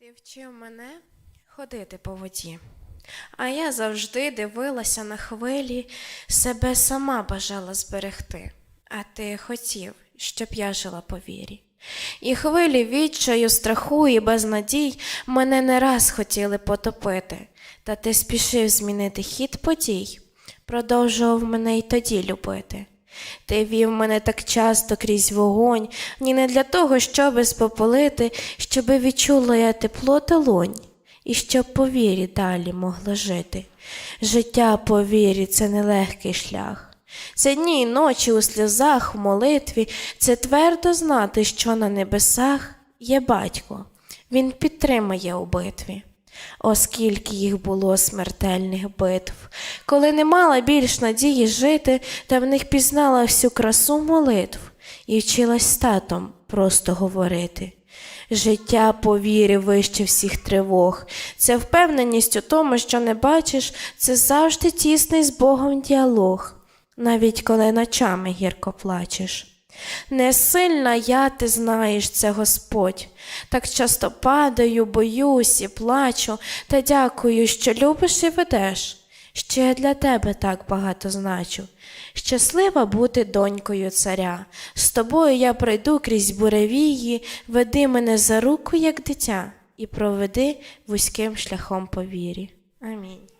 Ти вчив мене ходити по воді, а я завжди дивилася на хвилі, себе сама бажала зберегти, а ти хотів, щоб я жила по вірі. І хвилі відчаю, страху і безнадій мене не раз хотіли потопити, та ти спішив змінити хід подій, продовжував мене й тоді любити. Ти вів мене так часто крізь вогонь, ні не для того, щоби спопалити, щоби відчула я тепло та лонь, і щоб по вірі далі могла жити. Життя по вірі це нелегкий шлях. Це дні й ночі у сльозах, в молитві, це твердо знати, що на небесах є батько, він підтримає у битві. Оскільки їх було смертельних битв, коли не мала більш надії жити, та в них пізнала всю красу молитв і вчилась татом просто говорити. Життя по вірі вище всіх тривог. Це впевненість у тому, що не бачиш, це завжди тісний з Богом діалог, навіть коли ночами гірко плачеш. Не сильна я, ти знаєш, це Господь. Так часто падаю, боюсь і плачу, та дякую, що любиш і ведеш, що я для тебе так багато значу. Щаслива бути донькою царя. З тобою я пройду крізь буревії, веди мене за руку, як дитя, і проведи вузьким шляхом по вірі. Амінь.